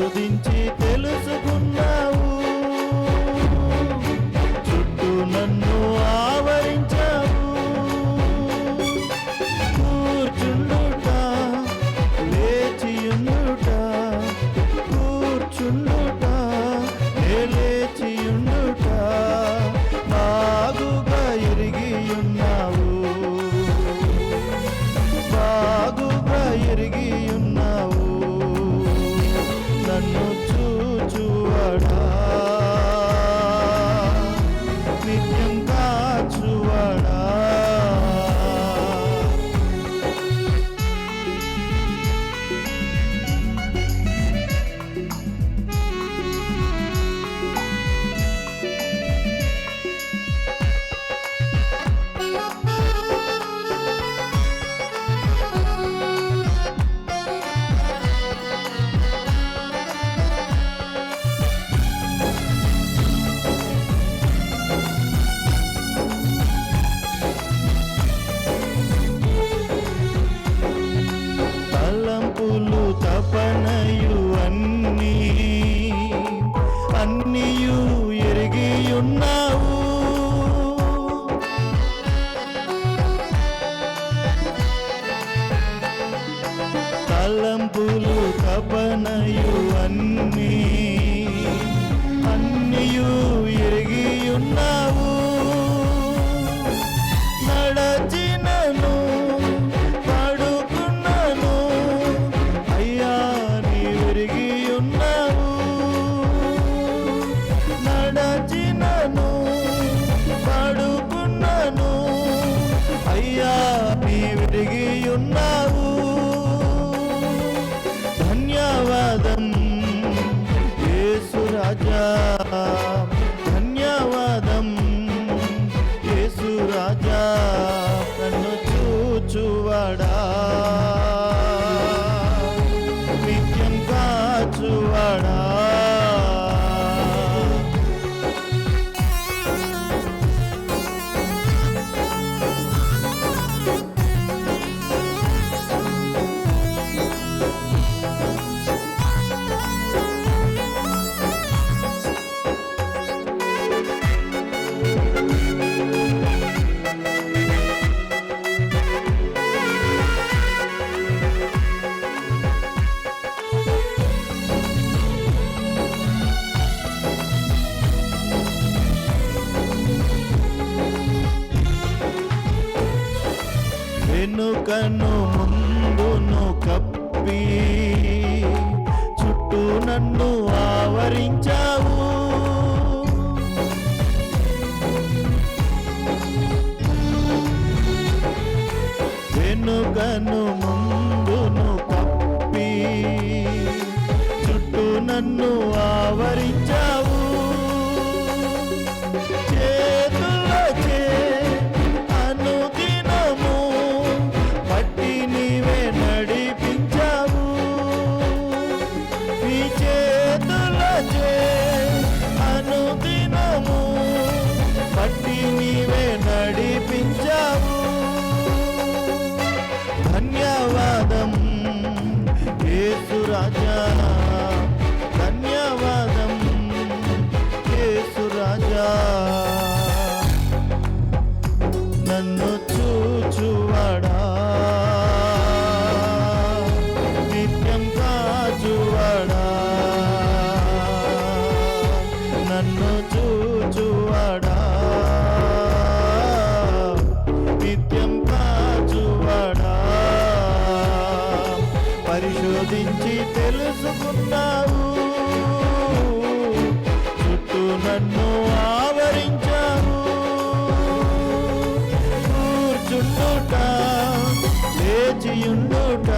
పరిశోధించి తలంపులు తపనయు అన్నీ. అన్నీయు ఎరిగి ఉన్నావు నడచినను పడుకున్నాను. అయ్యా నీ విరిగి ఉన్నావు నడచినను పడుకున్నాను. అయ్యా నీ విరిగి ఉన్నావు Uh... వెనుకను ముందును కప్పి చుట్టూ నన్ను ఆవరించావు. వెనుకను ముందును కప్పి చుట్టూ నన్ను ఆవరించావు నీవే నడిపించావు. ధన్యవాదం యేసు రాజా. ధన్యవాదం యేసు రాజా. నన్ను చూచువాడా. నిత్యం కాచువాడా. నన్ను పరిశోధించి తెలుసుకున్నావు. చుట్టూ నన్ను ఆవరించావు. కూర్చుండుట లేచియుండుట